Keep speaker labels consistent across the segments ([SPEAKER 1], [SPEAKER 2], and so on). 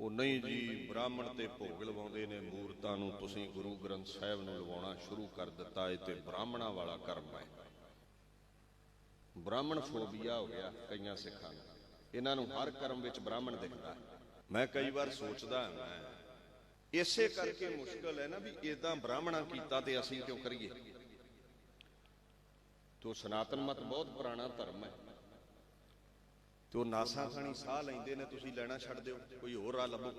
[SPEAKER 1] ਉਹ ਨਹੀਂ ਜੀ, ਬ੍ਰਾਹਮਣ ਤੇ ਭੋਗ ਲਵਾਉਂਦੇ ਨੇ, ਮੂਰਤਾਂ ਨੂੰ ਤੁਸੀਂ ਗੁਰੂ ਗ੍ਰੰਥ ਸਾਹਿਬ ਨੂੰ ਲਵਾਉਣਾ ਸ਼ੁਰੂ ਕਰ ਦਿੱਤਾ ਇਹ ਤੇ ਬ੍ਰਾਹਮਣਾਂ ਵਾਲਾ ਕਰਮ ਹੈ। ਬ੍ਰਾਹਮਣ ਫੋਬੀਆ ਹੋ ਗਿਆ ਕਈਆਂ ਸਿੱਖਾਂ ਨੂੰ ਇਹਨਾਂ ਨੂੰ ਹਰ ਕਰਮ ਵਿੱਚ ਬ੍ਰਾਹਮਣ ਦਿਖਦਾ ਹੈ। ਮੈਂ ਕਈ ਵਾਰ ਸੋਚਦਾ ਹਾਂ, ਮੈਂ ਇਸੇ ਕਰਕੇ ਮੁਸ਼ਕਲ ਹੈ ਨਾ ਵੀ ਇਦਾਂ ਬ੍ਰਾਹਮਣਾ ਕੀਤਾ ਤੇ ਅਸੀਂ ਕਿਉਂ ਕਰੀਏ? ਤੋ ਸਨਾਤਨ ਮਤ ਬਹੁਤ ਪੁਰਾਣਾ ਧਰਮ ਹੈ। ਤੇ ਉਹ ਨਾਸਾਂ ਖਾਣੀ ਸਾਹ ਲੈਂਦੇ ਨੇ, ਤੁਸੀਂ ਲੈਣਾ ਛੱਡ ਦਿਓ, ਕੋਈ ਹੋਰ ਰਾਹ ਲੱਭੋ।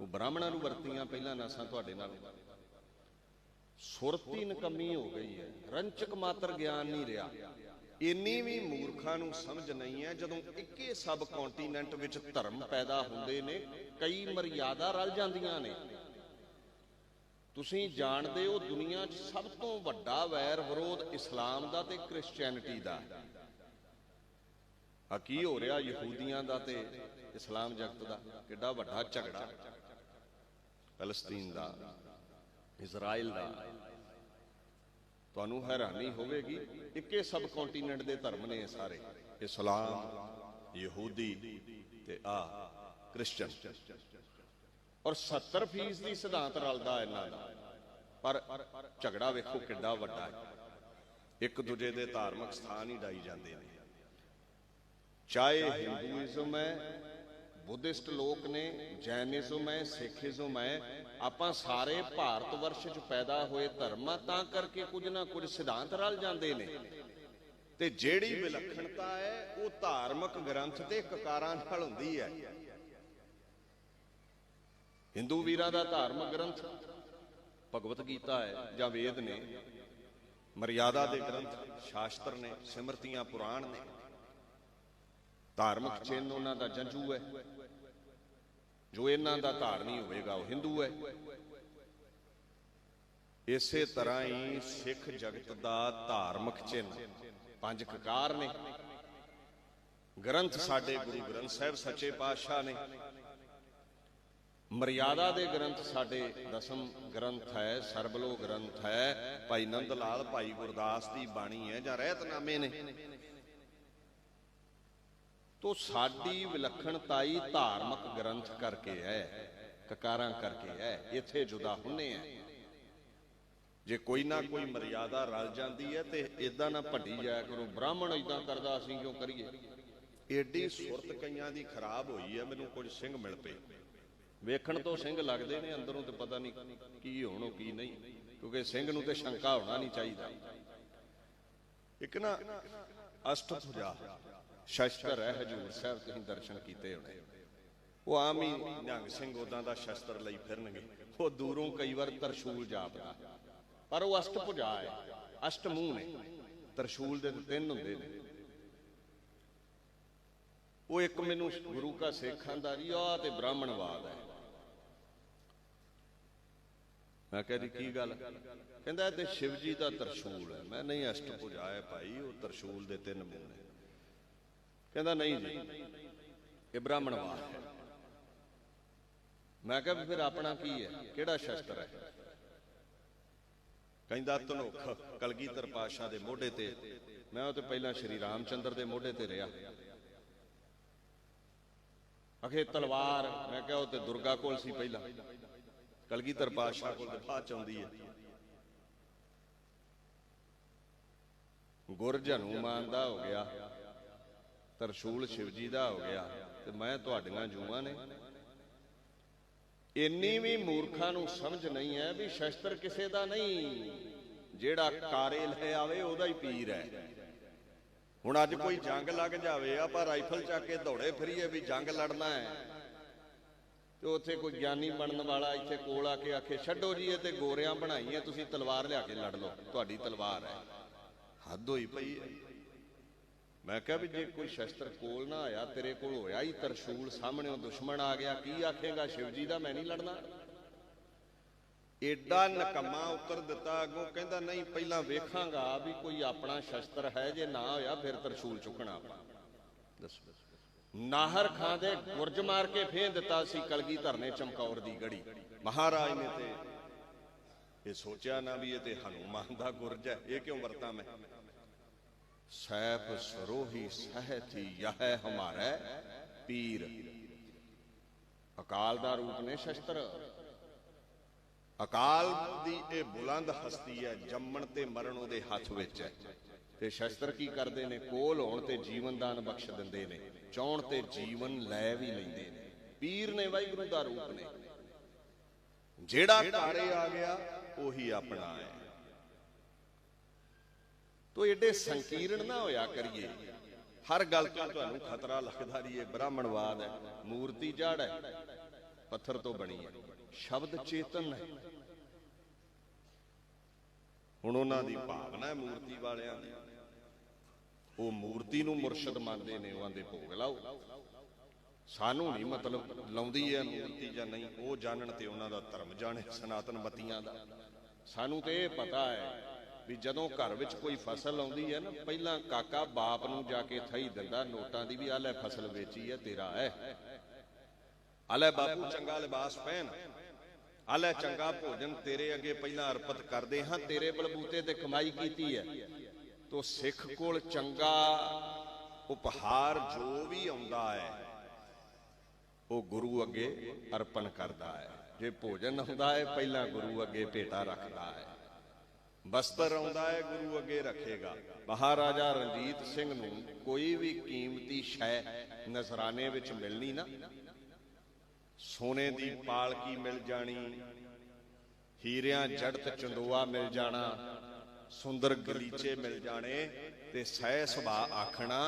[SPEAKER 1] ਉਹ ਬ੍ਰਾਹਮਣਾਂ ਨੂੰ ਵਰਤੀਆਂ ਪਹਿਲਾਂ ਨਾਸਾਂ ਤੁਹਾਡੇ ਨਾਲ। ਸੁਰਤੀ ਨਕਮੀ ਹੋ ਗਈ ਹੈ, ਰੰਚਕ ਮਾਤਰ ਗਿਆਨ ਨਹੀਂ ਰਿਹਾ। ਇੰਨੀ ਵੀ ਮੂਰਖਾਂ ਨੂੰ ਸਮਝ ਨਹੀਂ ਹੈ, ਜਦੋਂ ਇੱਕੇ ਸਬ ਕੰਟੀਨੈਂਟ ਵਿੱਚ ਧਰਮ ਪੈਦਾ ਹੁੰਦੇ ਨੇ, ਕਈ ਮਰਿਆਦਾ ਰਲ ਜਾਂਦੀਆਂ ਨੇ। ਤੁਸੀਂ ਜਾਣਦੇ ਹੋ ਦੁਨੀਆ 'ਚ ਸਭ ਤੋਂ ਵੱਡਾ ਵੈਰ ਵਿਰੋਧ ਇਸਲਾਮ ਦਾ ਤੇ ਕ੍ਰਿਸਚੀਅਨਿਟੀ ਦਾ ਆ ਕੀ ਹੋ ਰਿਹਾ ਯਹੂਦੀਆਂ ਦਾ ਤੇ ਇਸਲਾਮ ਜਗਤ ਦਾ? ਕਿੱਡਾ ਵੱਡਾ ਝਗੜਾ। ਫਲਸਤੀਨ ਦਾ ਇਜ਼ਰਾਈਲ ਦਾ। ਤੁਹਾਨੂੰ ਹੈਰਾਨੀ ਹੋਵੇਗੀ, ਇੱਕੇ ਸਬ ਕੰਟੀਨੈਂਟ ਦੇ ਧਰਮ ਨੇ ਸਾਰੇ। ਇਸਲਾਮ, ਯਹੂਦੀ ਤੇ ਆ ਕ੍ਰਿਸਚੀਅਨ ਔਰ 70% ਦੀ ਸਿਧਾਂਤ ਰਲਦਾ ਇਹਨਾਂ ਦਾ। ਪਰ ਝਗੜਾ ਵੇਖੋ ਕਿੱਡਾ ਵੱਡਾ ਹੈ। ਇੱਕ ਦੂਜੇ ਦੇ ਧਾਰਮਿਕ ਸਥਾਨ ਹੀ ਡਾਈ ਜਾਂਦੇ ਨੇ। ਚਾਹੇ ਹਿੰਦੂਇਜ਼ਮ ਹੈ ਬੁੱਧਿਸਟ ਲੋਕ ਨੇ ਜੈਨਿਜ਼ਮ ਹੈ ਸਿੱਖੀਜ਼ਮ ਹੈ, ਆਪਾਂ ਸਾਰੇ ਭਾਰਤ ਵਰਸ਼ 'ਚ ਪੈਦਾ ਹੋਏ ਧਰਮਾਂ ਤਾਂ ਕਰਕੇ ਕੁਝ ਨਾ ਕੁਝ ਸਿਧਾਂਤ ਰਲ ਜਾਂਦੇ ਨੇ। ਤੇ ਜਿਹੜੀ ਵਿਲੱਖਣਤਾ ਹੈ, ਉਹ ਧਾਰਮਿਕ ਗ੍ਰੰਥ ਤੇ ਕਕਾਰਾਂ ਨਾਲ ਹੁੰਦੀ ਹੈ। ਹਿੰਦੂ ਵੀਰਾਂ ਦਾ ਧਾਰਮਿਕ ਗ੍ਰੰਥ, ਭਗਵਤ ਗੀਤਾ ਹੈ, ਜਾਂ ਵੇਦ ਨੇ, ਮਰਿਆਦਾ ਦੇ ਗ੍ਰੰਥ, ਸ਼ਾਸਤਰ ਨੇ, ਸਿਮਰਤੀਆਂ ਪੁਰਾਣ ਨੇ। ਧਾਰਮਿਕ ਚਿੰਨ ਉਹਨਾਂ ਦਾ ਜੰਜੂ ਹੈ। ਜੋ ਇਹਨਾਂ ਦਾ ਧਾਰਨੀ ਹੋਵੇਗਾ, ਉਹ ਹਿੰਦੂ ਹੈ। ਇਸੇ ਤਰ੍ਹਾਂ ਹੀ ਸਿੱਖ ਜਗਤ ਦਾ ਧਾਰਮਿਕ ਚਿੰਨ ਪੰਜ ਕਕਾਰ ਨੇ। ਗ੍ਰੰਥ ਸਾਡੇ ਗੁਰੂ ਗ੍ਰੰਥ ਸਾਹਿਬ ਸੱਚੇ ਪਾਤਸ਼ਾਹ ਨੇ। ਮਰਿਆਦਾ ਦੇ ਗ੍ਰੰਥ ਸਾਡੇ ਦਸਮ ਗ੍ਰੰਥ ਹੈ ਸਰਬਲੋ ਗ੍ਰੰਥ ਹੈ। ਭਾਈ ਨੰਦ ਲਾਲ, ਭਾਈ ਗੁਰਦਾਸ ਦੀ ਬਾਣੀ ਹੈ ਜਾਂ ਰਹਿਤਨਾਮੇ ਨੇ। ਤੋ ਸਾਡੀ ਵਿਲੱਖਣਤਾਈ ਧਾਰਮਿਕ ਗ੍ਰੰਥ ਕਰਕੇ ਹੈ, ਕਕਾਰਾਂ ਕਰਕੇ ਹੈ, ਇੱਥੇ ਜੁਦਾ ਹੁੰਨੇ ਆ। ਜੇ ਕੋਈ ਨਾ ਕੋਈ ਮਰਿਆਦਾ ਰਲ ਜਾਂਦੀ ਹੈ ਤੇ ਇਦਾਂ ਨਾ ਭੱਡੀ ਜਾਇਆ ਕਰੋ, ਬ੍ਰਾਹਮਣ ਇਦਾਂ ਕਰਦਾ ਅਸੀਂ ਕਿਉਂ ਕਰੀਏ? ਏਡੀ ਸੁਰਤ ਕਈਆਂ ਦੀ ਖਰਾਬ ਹੋਈ ਹੈ, ਮੈਨੂੰ ਕੁਝ ਸਿੰਘ ਮਿਲ ਪਏ। ਵੇਖਣ ਤੋਂ ਸਿੰਘ ਲੱਗਦੇ ਨੇ, ਅੰਦਰੋਂ ਤੇ ਪਤਾ ਨਹੀਂ ਕੀ ਹੋਣੋ, ਕੀ ਨਹੀਂ, ਕਿਉਂਕਿ ਸਿੰਘ ਨੂੰ ਤੇ ਸ਼ੰਕਾ ਹੋਣਾ ਨਹੀਂ ਚਾਹੀਦਾ। ਇੱਕ ਨਾ ਅਸ਼ਟਭੁਜਾ ਸ਼ਸਤਰ ਹੈ ਹਜੂਰ ਸਾਹਿਬ ਤੁਸੀਂ ਦਰਸ਼ਨ ਕੀਤੇ ਹੋਣੇ। ਉਹ ਆਮ ਹੀ ਨਿਹੰਗ ਸਿੰਘ ਉਦਾਂ ਦਾ ਸ਼ਸਤਰ ਲਈ ਫਿਰਨਗੇ। ਉਹ ਦੂਰੋਂ ਕਈ ਵਾਰ ਤਰਸ਼ੂਲ ਜਾਪਦਾ। ਪਰ ਉਹ ਅਸ਼ਟ ਭੁਜਾ ਹੈ, ਅਸ਼ਟ ਮੂੰਹ ਨੇ। ਤਰਸ਼ੂਲ ਦੇ ਤਿੰਨ ਹੁੰਦੇ ਨੇ। ਉਹ ਇੱਕ ਮੈਨੂੰ ਗੁਰੂ ਕਾ ਸਿੱਖਾਂ ਦਾ ਜੀ ਆ ਤੇ ਬ੍ਰਾਹਮਣਵਾਦ ਹੈ। ਮੈਂ ਕਹਿੰਦੀ ਕੀ ਗੱਲ? ਕਹਿੰਦਾ ਤੇ ਸ਼ਿਵਜੀ ਦਾ ਤਰਸ਼ੂਲ ਹੈ। ਮੈਂ ਨਹੀਂ, ਅਸ਼ਟ ਭੁਜਾ ਹੈ ਭਾਈ, ਉਹ ਤਰਸ਼ੂਲ ਦੇ ਤਿੰਨ ਮੂੰਹ ਨੇ। ਕਹਿੰਦਾ ਨਹੀਂ ਜੀ, ਇਹ ਬ੍ਰਾਹਮਣਵਾਦ ਹੈ। ਮੈਂ ਕਿਹਾ ਵੀ ਫਿਰ ਆਪਣਾ ਕੀ ਹੈ? ਕਿਹੜਾ ਸ਼ਸਤਰ ਹੈ? ਕਹਿੰਦਾ ਧਨੁਖ, ਕਲਗੀਧਰ ਪਾਸ਼ਾ ਦੇ ਮੋਢੇ ਤੇ। ਮੈਂ ਉਹ ਤੇ ਪਹਿਲਾਂ ਸ਼੍ਰੀ ਰਾਮਚੰਦਰ ਦੇ ਮੋਢੇ ਤੇ ਰਿਹਾ। ਅਖੇ ਤਲਵਾਰ, ਮੈਂ ਕਿਹਾ ਉਹ ਤੇ ਦੁਰਗਾ ਕੋਲ ਸੀ ਪਹਿਲਾਂ। ਕਲਗੀਧਰ ਪਾਸ਼ਾ ਕੋਲ ਤੇ ਬਾਅਦ ਚ ਆਉਂਦੀ ਹੈ। ਗੁਰਜ ਹਨੂਮਾਨ ਦਾ ਹੋ ਗਿਆ। ਤਰਸ਼ੂਲ ਸ਼ਿਵਜੀ ਦਾ ਹੋ ਗਿਆ ਤੇ ਮੈਂ ਤੁਹਾਡੀਆਂ ਜੂਆਂ ਨੇ। ਇੰਨੀ ਵੀ ਮੂਰਖਾਂ ਨੂੰ ਸਮਝ ਨਹੀਂ ਹੈ ਵੀ ਸ਼ਸਤਰ ਕਿਸੇ ਦਾ ਨਹੀਂ, ਜਿਹੜਾ ਕਾਰੇ ਲੈ ਆਵੇ ਉਹਦਾ ਹੀ ਪੀਰ ਹੈ। ਹੁਣ ਅੱਜ ਕੋਈ ਜੰਗ ਲੱਗ ਜਾਵੇ, ਆਪਾਂ ਰਾਈਫਲ ਚੱਕ ਕੇ ਦੌੜੇ ਫਿਰੀਏ ਵੀ ਜੰਗ ਲੜਨਾ ਹੈ। ਤੇ ਉੱਥੇ ਕੋਈ ਗਿਆਨੀ ਬਣਨ ਵਾਲਾ ਇੱਥੇ ਕੋਲ ਆ ਕੇ ਆਖੇ, ਛੱਡੋ ਜੀ, ਇਹ ਤੇ ਗੋਰਿਆਂ ਬਣਾਈਏ, ਤੁਸੀਂ ਤਲਵਾਰ ਲਿਆ ਕੇ ਲੜ ਲਓ, ਤੁਹਾਡੀ ਤਲਵਾਰ ਹੈ। ਹੱਦ ਹੋਈ ਪਈ ਹੈ। ਮੈਂ ਕਿਹਾ ਵੀ ਜੇ ਕੋਈ ਸ਼ਸਤਰ ਕੋਲ ਨਾ ਆਇਆ, ਤੇਰੇ ਕੋਲ ਹੋਇਆ ਹੀ ਤਰਸ਼ੂਲ, ਸਾਹਮਣੇੋਂ ਦੁਸ਼ਮਣ ਆ ਗਿਆ, ਕੀ ਆਖੇਗਾ ਸ਼ਿਵ ਜੀ ਦਾ, ਮੈਂ ਨਹੀਂ ਲੜਨਾ। ਏਡਾ ਨਕਮਾ ਉਤਰ ਦਿੱਤਾ ਅੱਗੋਂ, ਕਹਿੰਦਾ ਨਹੀਂ, ਪਹਿਲਾਂ ਵੇਖਾਂਗਾ ਵੀ ਕੋਈ ਆਪਣਾ ਸ਼ਸਤਰ ਹੈ, ਜੇ ਨਾ ਹੋਇਆ ਫਿਰ ਤਰਸ਼ੂਲ ਚੁੱਕਣਾ ਆਪਾਂ। ਦੱਸੋ। ਨਾਹਰ ਖਾਂ ਦੇ ਗੁਰਜ ਮਾਰ ਕੇ ਫੇਰ ਦਿੱਤਾ ਸੀ ਕਲਗੀ ਧਰਨੇ ਚਮਕੌਰ ਦੀ ਗੜੀ। ਮਹਾਰਾਜ ਨੇ ਤੇ ਇਹ ਸੋਚਿਆ ਨਾ ਵੀ ਇਹ ਤੇ ਹਨੂਮਾਨ ਦਾ ਗੁਰਜ ਹੈ, ਇਹ ਕਿਉਂ ਵਰਤਾਂ ਮੈਂ? ਸੈਫ ਸਰੋਹੀ ਸਹਿਥੀ ਯਹ ਹਮਾਰਾ ਪੀਰ। ਅਕਾਲ ਦਾ ਰੂਪ ਨੇ ਸ਼ਸਤਰ। ਅਕਾਲ ਦੀ ਇਹ ਬੁਲੰਦ ਹਸਤੀ ਹੈ ਜੰਮਣ ਤੇ ਮਰਨ ਉਹਦੇ ਹੱਥ ਵਿੱਚ। ਹੈ ਤੇ ਸ਼ਸਤਰ ਕੀ ਕਰਦੇ ਨੇ? ਕੋਲ ਹੋਣ ਤੇ ਜੀਵਨ ਦਾਨ ਬਖਸ਼ ਦਿੰਦੇ ਨੇ। ਚਾਹਣ ਤੇ ਜੀਵਨ ਲੈ ਵੀ ਲੈਂਦੇ ਨੇ। ਪੀਰ ਨੇ ਵਾਹਿਗੁਰੂ ਦਾ ਰੂਪ ਨੇ। ਜਿਹੜਾ ਘਾਰੇ ਆ ਗਿਆ, ਉਹੀ ਆਪਣਾ ਹੈ। ਤੋ ਏਡੇ ਸੰਕੀਰਣ ਨਾ ਹੋਇਆ ਕਰੀਏ। ਹਰ ਗੱਲ ਤੋਂ ਤੁਹਾਨੂੰ ਖਤਰਾ ਲੱਗਦਾ ਰਹੀ ਬ੍ਰਾਹਮਣਵਾਦ ਹੈ, ਮੂਰਤੀ ਜੜ ਹੈ, ਪੱਥਰ ਤੋਂ ਬਣੀ ਹੈ। ਸ਼ਬਦ ਚੇਤਨ ਹੈ। ਹੁਣ ਉਹਨਾਂ ਦੀ ਭਾਵਨਾ ਹੈ ਮੂਰਤੀ ਵਾਲਿਆਂ ਦੀ। ਉਹ ਮੂਰਤੀ ਨੂੰ ਮੁਰਸ਼ਦ ਮੰਨਦੇ ਨੇ ਉਹਨਾਂ ਦੇ ਭੋਗ ਲਾਓ। ਸਾਨੂੰ ਨਹੀਂ ਮਤਲਬ ਲਾਉਂਦੀ ਹੈ ਮੂਰਤੀ ਜਾਂ ਨਹੀਂ, ਉਹ ਜਾਣਨ ਤੇ ਉਹਨਾਂ ਦਾ ਧਰਮ ਜਾਣੇ, ਸਨਾਤਨ ਮਤੀਆਂ ਦਾ। ਸਾਨੂੰ ਤੇ ਇਹ ਪਤਾ ਹੈ ਵੀ ਜਦੋਂ ਘਰ ਵਿੱਚ ਕੋਈ ਫਸਲ ਆਉਂਦੀ ਹੈ ਨਾ, ਪਹਿਲਾਂ ਕਾਕਾ ਬਾਪ ਨੂੰ ਜਾ ਕੇ ਥਈ ਦਿੰਦਾ, ਨੋਟਾਂ ਦੀ ਵੀ ਆ ਲੈ ਫਸਲ ਵੇਚੀ ਹੈ, ਤੇਰਾ ਹੈ। ਆ ਲੈ ਬਾਪੂ, ਚੰਗਾ ਲਿਬਾਸ ਪਹਿਨ ਆ ਲੈ ਚੰਗਾ ਭੋਜਨ, ਤੇਰੇ ਅੱਗੇ ਪਹਿਲਾਂ ਅਰਪਿਤ ਕਰਦੇ ਹਾਂ, ਤੇਰੇ ਬਲਬੂਤੇ ਤੇ ਕਮਾਈ ਕੀਤੀ ਹੈ। ਤੋ ਸਿੱਖ ਕੋਲ ਚੰਗਾ ਉਪਹਾਰ ਜੋ ਵੀ ਆਉਂਦਾ ਹੈ, ਉਹ ਗੁਰੂ ਅੱਗੇ ਅਰਪਣ ਕਰਦਾ ਹੈ। ਜੇ ਭੋਜਨ ਹੁੰਦਾ ਹੈ, ਪਹਿਲਾਂ ਗੁਰੂ ਅੱਗੇ ਭੇਟਾ ਰੱਖਦਾ ਹੈ। ਬਸਤਰ ਆਉਂਦਾ ਹੈ ਗੁਰੂ ਅੱਗੇ ਰੱਖੇਗਾ। ਮਹਾਰਾਜਾ ਰਣਜੀਤ ਸਿੰਘ ਨੂੰ ਕੋਈ ਵੀ ਕੀਮਤੀ ਸ਼ੈ ਨਜ਼ਰਾਨੇ ਵਿੱਚ ਮਿਲਣੀ ਨਾ। ਸੋਨੇ ਦੀ ਪਾਲਕੀ ਮਿਲ ਜਾਣੀ, ਹੀਰਿਆਂ ਜੜਤ ਚੰਦੋਆ ਮਿਲ ਜਾਣਾ, ਸੁੰਦਰ ਗਲੀਚੇ ਮਿਲ ਜਾਣੇ ਤੇ ਸਹਿ ਸੁਭਾ ਆਖਣਾ,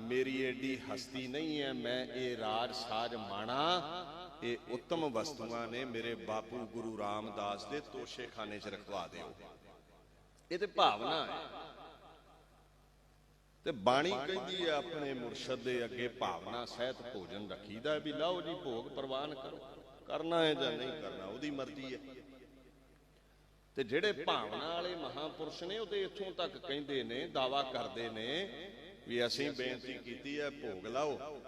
[SPEAKER 1] ਮੇਰੀ ਏਡੀ ਹਸਤੀ ਨਹੀਂ ਹੈ ਮੈਂ ਇਹ ਰਾਜ ਸਾਜ ਮਾਣਾ। ਇਹ ਉੱਤਮ ਵਸਤੂਆਂ ਨੇ ਮੇਰੇ ਬਾਪੂ ਗੁਰੂ ਰਾਮਦਾਸ ਦੇ ਤੋਸ਼ੇਖਾਨੇ 'ਚ ਰਖਵਾ ਦਿਓ। ਇਹ ਤੇ ਭਾਵਨਾ ਹੈ। ਤੇ ਬਾਣੀ ਕਹਿੰਦੀ ਹੈ, ਆਪਣੇ ਮੁਰਸ਼ਦ ਦੇ ਅੱਗੇ ਭਾਵਨਾ, ਸਹਿਤ ਭੋਜਨ ਰੱਖੀਦਾ ਵੀ ਲਓ ਜੀ ਭੋਗ ਪ੍ਰਵਾਨ ਕਰੋ। ਕਰਨਾ ਹੈ ਜਾਂ ਨਹੀਂ ਕਰਨਾ, ਉਹਦੀ ਮਰਜ਼ੀ ਹੈ। ਤੇ ਜਿਹੜੇ ਭਾਵਨਾ ਵਾਲੇ ਮਹਾਪੁਰਸ਼ ਨੇ, ਉਹ ਤੇ ਇੱਥੋਂ ਤੱਕ ਕਹਿੰਦੇ ਨੇ, ਦਾਵਾ ਕਰਦੇ ਨੇ ਵੀ ਅਸੀਂ ਬੇਨਤੀ ਕੀਤੀ ਹੈ, ਭੋਗ ਲਾਓ।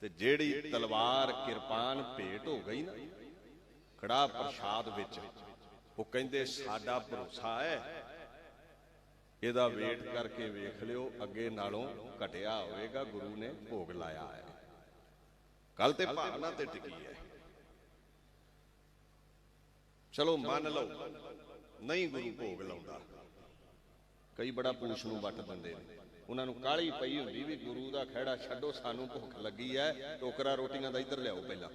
[SPEAKER 1] ਤੇ ਜਿਹੜੀ ਤਲਵਾਰ ਕਿਰਪਾਨ ਭੇਟ ਹੋ ਗਈ ਨਾ ਕੜਾ ਪ੍ਰਸ਼ਾਦ ਵਿੱਚ ਉਹ ਕਹਿੰਦੇ, ਸਾਡਾ ਭਰੋਸਾ ਹੈ। ਇਹਦਾ ਵੇਟ ਕਰਕੇ ਵੇਖ ਲਿਓ, ਅੱਗੇ ਨਾਲੋਂ ਘਟਿਆ ਹੋਵੇਗਾ, ਗੁਰੂ ਨੇ ਭੋਗ ਲਾਇਆ ਹੈ। ਕੱਲ ਤੇ ਭਾਵਨਾ ਤੇ ਟਿਕੀ ਹੈ। ਚਲੋ, ਮੰਨ ਲਓ, ਨਹੀਂ ਗੁਰੂ ਭੋਗ ਲਾਉਂਦਾ। ਕਈ ਬੜਾ ਪੂਛ ਨੂੰ ਵੱਟ ਦਿੰਦੇ ਨੇ। ਉਹਨਾਂ ਨੂੰ ਕਾਲੀ ਪਈ ਹੁੰਦੀ ਵੀ ਗੁਰੂ ਦਾ ਖਹਿੜਾ ਛੱਡੋ, ਸਾਨੂੰ ਭੁੱਖ ਲੱਗੀ ਹੈ। ਟੋਕਰਾ ਰੋਟੀਆਂ ਦਾ ਇੱਧਰ ਲਿਆਓ ਪਹਿਲਾਂ।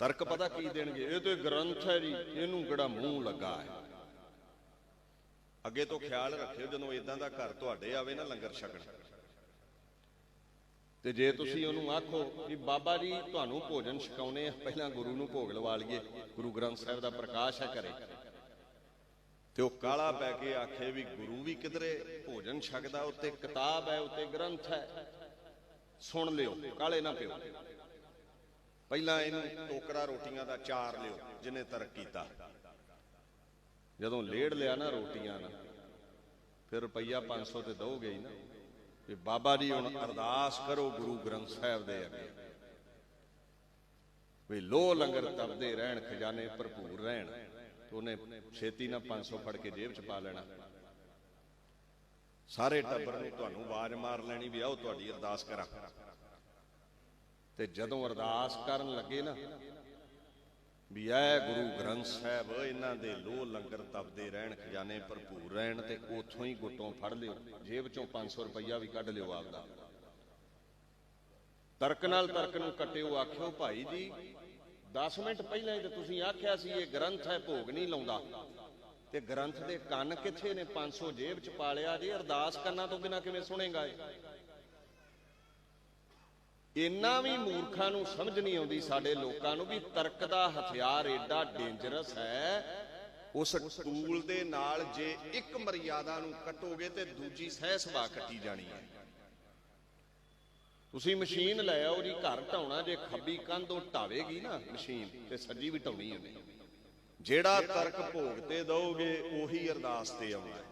[SPEAKER 1] ਤਰਕ ਪਤਾ ਕੀ ਦੇਣਗੇ? ਇਹ ਤੇ ਗ੍ਰੰਥ ਹੈ ਜੀ, ਇਹਨੂੰ ਕਿਹੜਾ ਮੂੰਹ ਲੱਗਾ ਹੈ? ਅੱਗੇ ਤੋਂ ਖਿਆਲ ਰੱਖਿਓ, ਜਦੋਂ ਇਦਾਂ ਦਾ ਘਰ ਤੁਹਾਡੇ ਆਵੇ ਨਾ ਲੰਗਰ ਛਕਣ। ਤੇ ਜੇ ਤੁਸੀਂ ਉਹਨੂੰ ਆਖੋ ਕਿ ਬਾਬਾ ਜੀ, ਤੁਹਾਨੂੰ ਭੋਜਨ ਛਕਾਉਨੇ ਆ, ਪਹਿਲਾਂ ਗੁਰੂ ਨੂੰ ਭੋਗ ਲਵਾ ਲਈਏ। ਗੁਰੂ ਗ੍ਰੰਥ ਸਾਹਿਬ ਦਾ ਪ੍ਰਕਾਸ਼ ਹੈ ਘਰੇ। ਤੇ ਉਹ ਕਾਲਾ ਪੈ ਕੇ ਆਖੇ ਵੀ ਗੁਰੂ ਵੀ ਕਿਧਰੇ ਭੋਜਨ ਛਕਦਾ, ਉੱਤੇ ਕਿਤਾਬ ਹੈ, ਉੱਤੇ ਗ੍ਰੰਥ ਹੈ। ਸੁਣ ਲਿਓ, ਕਾਲੇ ਨਾ ਪਿਓ। ਪਹਿਲਾਂ ਇਹਨੂੰ ਟੋਕਰਾ ਰੋਟੀਆਂ ਦਾ ਚਾਰ ਲਿਓ ਜਿਨੇ ਤਰਕ ਕੀਤਾ। ਜਦੋਂ ਲੇੜ ਲਿਆ ਨਾ ਰੋਟੀਆਂ ਨਾ ਫਿਰ ਰੁਪਈਆ 500 ਤੇ ਦੋਗੇ ਹੀ ਨਾ। ਵੀ ਬਾਬਾ ਜੀ ਹੁਣ ਅਰਦਾਸ ਕਰੋ ਗੁਰੂ ਗ੍ਰੰਥ ਸਾਹਿਬ ਦੇ ਅੱਗੇ। ਵੀ ਲੋ ਲੰਗਰ ਤਪਦੇ ਰਹਿਣ, ਖਜ਼ਾਨੇ ਭਰਪੂਰ ਰਹਿਣ ਉਹਨੇ ਛੇਤੀ ਨਾਲ 500 ਫੜ ਕੇ ਜੇਬ 'ਚ ਪਾ ਲੈਣਾ। ਸਾਰੇ ਟੱਬਰ ਨੇ ਤੁਹਾਨੂੰ ਆਵਾਜ਼ ਮਾਰ ਲੈਣੀ ਵੀ ਆਓ ਤੁਹਾਡੀ ਅਰਦਾਸ ਕਰਾਂ। ਤੇ ਜਦੋਂ ਅਰਦਾਸ ਕਰਨ ਲੱਗੇ ਨਾ, ਵੀ ਐ ਗੁਰੂ ਗ੍ਰੰਥ ਸਾਹਿਬ, ਇਹਨਾਂ ਦੇ ਲੋਹ ਲੰਗਰ ਤਪਦੇ ਰਹਿਣ, ਖਜ਼ਾਨੇ ਭਰਪੂਰ ਰਹਿਣ ਤੇ ਉਥੋਂ ਹੀ ਗੁੱਟੋਂ ਫੜ ਲਿਓ, ਜੇਬ ਚੋਂ 500 ਰੁਪਈਆ ਵੀ ਕੱਢ ਲਿਓ ਆਪਦਾ। ਤਰਕ ਨਾਲ ਤਰਕ ਨੂੰ ਕੱਟਿਓ, ਆਖਿਓ ਭਾਈ ਜੀ 10 ਮਿੰਟ ਪਹਿਲਾਂ ਹੀ ਤੇ ਤੁਸੀਂ ਆਖਿਆ ਸੀ, ਇਹ ਗ੍ਰੰਥ ਹੈ ਭੋਗ ਨਹੀਂ ਲਾਉਂਦਾ। ਤੇ ਗ੍ਰੰਥ ਦੇ ਕੰਨ ਕਿੱਥੇ ਨੇ? 500 ਜੇਬ ਚ ਪਾ ਲਿਆ ਜੀ, ਅਰਦਾਸ ਕੰਨਾਂ ਤੋਂ ਬਿਨਾ ਕਿਵੇਂ ਸੁਣੇਗਾ ਇਹ? ਇੰਨਾ ਵੀ ਮੂਰਖਾਂ ਨੂੰ ਸਮਝ ਨਹੀਂ ਆਉਂਦੀ, ਸਾਡੇ ਲੋਕਾਂ ਨੂੰ ਵੀ ਤਰਕ ਦਾ ਹਥਿਆਰ ਏਡਾ ਡੇਂਜਰਸ ਹੈ। ਉਸ ਟੂਲ ਦੇ ਨਾਲ ਜੇ ਇੱਕ ਮਰਿਆਦਾ ਨੂੰ ਕੱਟੋਗੇ ਤੇ ਦੂਜੀ ਸਹਿ ਸੁਭਾ ਕੱਟੀ ਜਾਣੀ ਹੈ। ਤੁਸੀਂ ਮਸ਼ੀਨ ਲੈ ਆਓ ਜੀ, ਘਰ ਢਾਉਣਾ, ਜੇ ਖੱਬੀ ਕੰਧ ਉਹ ਢਾਵੇਗੀ ਨਾ ਮਸ਼ੀਨ, ਤੇ ਸੱਜੀ ਵੀ ਢਾਉਣੀ ਉਹਨੇ ਜਿਹੜਾ ਤਰਕ ਭੋਗ ਤੇ ਦਓਗੇ, ਉਹੀ ਅਰਦਾਸ ਤੇ ਆਉਣਾ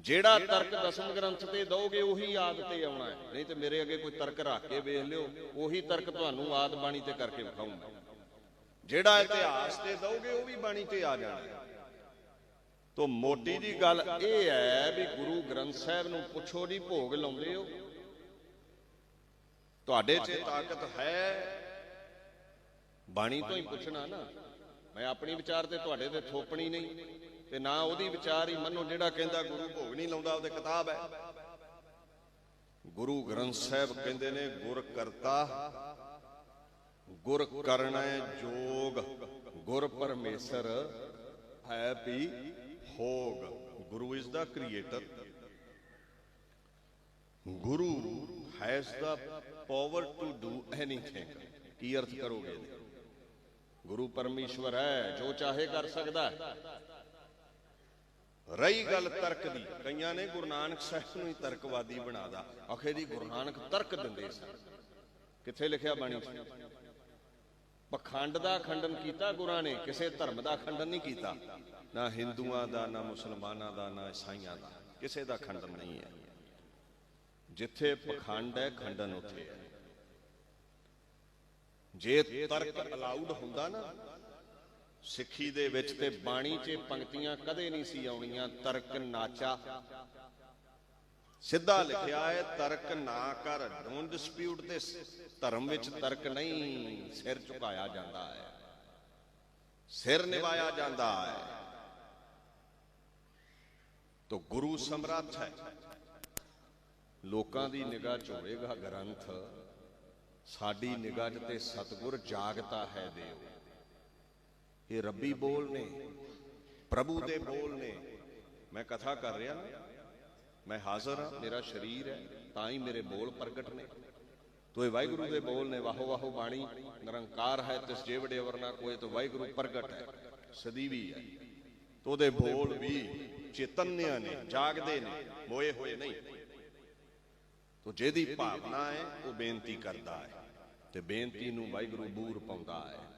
[SPEAKER 1] ਜਿਹੜਾ ਤਰਕ ਦਸਮ ਗ੍ਰੰਥ ਤੇ ਦੋਗੇ ਉਹੀ ਆਦ ਤੇ ਆਉਣਾ ਹੈ। ਨਹੀਂ ਤੇ ਮੇਰੇ ਅੱਗੇ ਕੋਈ ਤਰਕ ਰੱਖ ਕੇ ਵੇਖ ਲਿਓ, ਉਹੀ ਤਰਕ ਤੁਹਾਨੂੰ ਆਦ ਬਾਣੀ ਤੇ ਕਰਕੇ ਵਿਖਾਉਂਗਾ ਜਿਹੜਾ ਇਤਿਹਾਸ ਤੇ ਦੋਗੇ ਉਹ ਵੀ ਬਾਣੀ ਤੇ ਆ ਜਾਣਾ ਹੈ। ਮੋਟੀ ਜੀ ਗੱਲ ਇਹ ਹੈ ਵੀ ਗੁਰੂ ਗ੍ਰੰਥ ਸਾਹਿਬ ਨੂੰ ਪੁੱਛੋ ਨਹੀਂ ਭੋਗ ਲਾਉਂਦੇ ਹੋ? ਤੁਹਾਡੇ 'ਚ ਤਾਕਤ ਹੈ? ਬਾਣੀ ਤੋਂ ਹੀ ਪੁੱਛਣਾ ਨਾ। ਮੈਂ ਆਪਣੀ ਵਿਚਾਰ ਤੇ ਤੁਹਾਡੇ ਤੇ ਥੋਪਣੀ ਨਹੀਂ। ਤੇ ਨਾ ਉਹਦੀ ਵਿਚਾਰ ਹੀ ਮੰਨੋ, ਜਿਹੜਾ ਕਹਿੰਦਾ ਗੁਰੂ ਭੋਗ ਨਹੀਂ ਲਾਉਂਦਾ, ਉਹਦੇ ਕਿਤਾਬ ਹੈ। ਗੁਰੂ ਗ੍ਰੰਥ ਸਾਹਿਬ ਕਹਿੰਦੇ ਨੇ, ਗੁਰ ਕਰਤਾ, ਗੁਰ ਕਰਨਾ ਜੋਗ, ਗੁਰ ਪਰਮੇਸ਼ਰ ਹੈ ਵੀ ਹੋਗ guru is the creator guru has the power to do anything ਕੀ ਅਰਥ ਕਰੋਗੇ ਗੁਰੂ ਪਰਮੇਸ਼ਵਰ ਹੈ, ਜੋ ਚਾਹੇ ਕਰ ਸਕਦਾ ਹੈ। ਰਹੀ ਗੱਲ ਤਰਕ ਦੀ। ਕਈਆਂ ਨੇ ਗੁਰੂ ਨਾਨਕ ਸਾਹਿਬ ਨੂੰ ਹੀ ਤਰਕਵਾਦੀ ਬਣਾਦਾ। ਆਖੇ ਜੀ ਗੁਰੂ ਨਾਨਕ ਤਰਕ ਦਿੰਦੇ ਸਨ। ਕਿੱਥੇ ਲਿਖਿਆ ਬਾਣੀ ਪਖੰਡ ਦਾ ਖੰਡਨ ਕੀਤਾ ਗੁਰਾਂ ਨੇ, ਕਿਸੇ ਧਰਮ ਦਾ ਖੰਡਨ ਨਹੀਂ ਕੀਤਾ। ਨਾ ਹਿੰਦੂਆਂ ਦਾ, ਨਾ ਮੁਸਲਮਾਨਾਂ ਦਾ, ਨਾ ਈਸਾਈਆਂ ਦਾ। ਕਿਸੇ ਦਾ ਖੰਡਨ ਨਹੀਂ ਹੈ। ਜਿੱਥੇ ਪਖੰਡ ਹੈ, ਖੰਡਨ ਉੱਥੇ ਹੈ। ਜੇ ਤਰਕ ਅਲਾਉਡ ਹੁੰਦਾ ਨਾ ਸਿੱਖੀ ਦੇ ਵਿੱਚ ਤੇ ਬਾਣੀ 'ਚ ਪੰਕਤੀਆਂ ਕਦੇ ਨਹੀਂ ਸੀ ਆਉਣੀਆਂ, ਤਰਕ ਨਾਚਾ। ਸਿੱਧਾ ਲਿਖਿਆ ਹੈ, ਤਰਕ ਨਾ ਕਰ ਡੋਨਟ ਡਿਸਪਿਊਟ ਦਿਸ ਧਰਮ ਵਿੱਚ ਤਰਕ ਨਹੀਂ, ਸਿਰ ਝੁਕਾਇਆ ਜਾਂਦਾ ਹੈ। ਸਿਰ ਨਿਵਾਇਆ ਜਾਂਦਾ ਹੈ। ਤੋ ਗੁਰੂ ਸਮਰੱਥ ਹੈ। ਲੋਕਾਂ ਦੀ ਨਿਗਾਹ 'ਚ ਹੋਵੇਗਾ ਗ੍ਰੰਥ। ਸਾਡੀ ਨਿਗਾਹ 'ਚ ਤੇ ਸਤਗੁਰ ਜਾਗਤਾ ਹੈ ਦੇਵ। ਇਹ ਰੱਬੀ ਬੋਲ ਨੇ, ਪ੍ਰਭੂ ਦੇ ਬੋਲ ਨੇ। ਮੈਂ ਕਥਾ ਕਰ ਰਿਹਾ, ਮੈਂ ਹਾਜ਼ਰ ਹਾਂ, ਮੇਰਾ ਸਰੀਰ ਹੈ, ਤਾਂ ਹੀ ਮੇਰੇ ਬੋਲ ਪ੍ਰਗਟ ਨੇ। ਤੋ ਇਹ ਵਾਹਿਗੁਰੂ ਦੇ ਬੋਲ ਨੇ, ਵਾਹੋ ਵਾਹੋ ਬਾਣੀ, ਨਿਰੰਕਾਰ ਹੈ, ਤਿਸ ਜੇਵੜੇ ਵਰਨਾ ਕੋਈ ਤੋ ਵਾਹਿਗੁਰੂ ਪ੍ਰਗਟ ਹੈ। ਸਦੀਵੀ ਹੈ, ਤੋ ਉਹਦੇ ਬੋਲ ਵੀ ਚੇਤਨਿਆ ਨੇ, ਜਾਗਦੇ ਨੇ, ਮੋਏ ਹੋਏ ਨਹੀਂ। ਤੋ ਜਿਹਦੀ ਭਾਵਨਾ ਹੈ, ਉਹ ਬੇਨਤੀ ਕਰਦਾ ਹੈ, ਤੇ ਬੇਨਤੀ ਨੂੰ ਵਾਹਿਗੁਰੂ ਬੂਰ ਪਾਉਂਦਾ ਹੈ।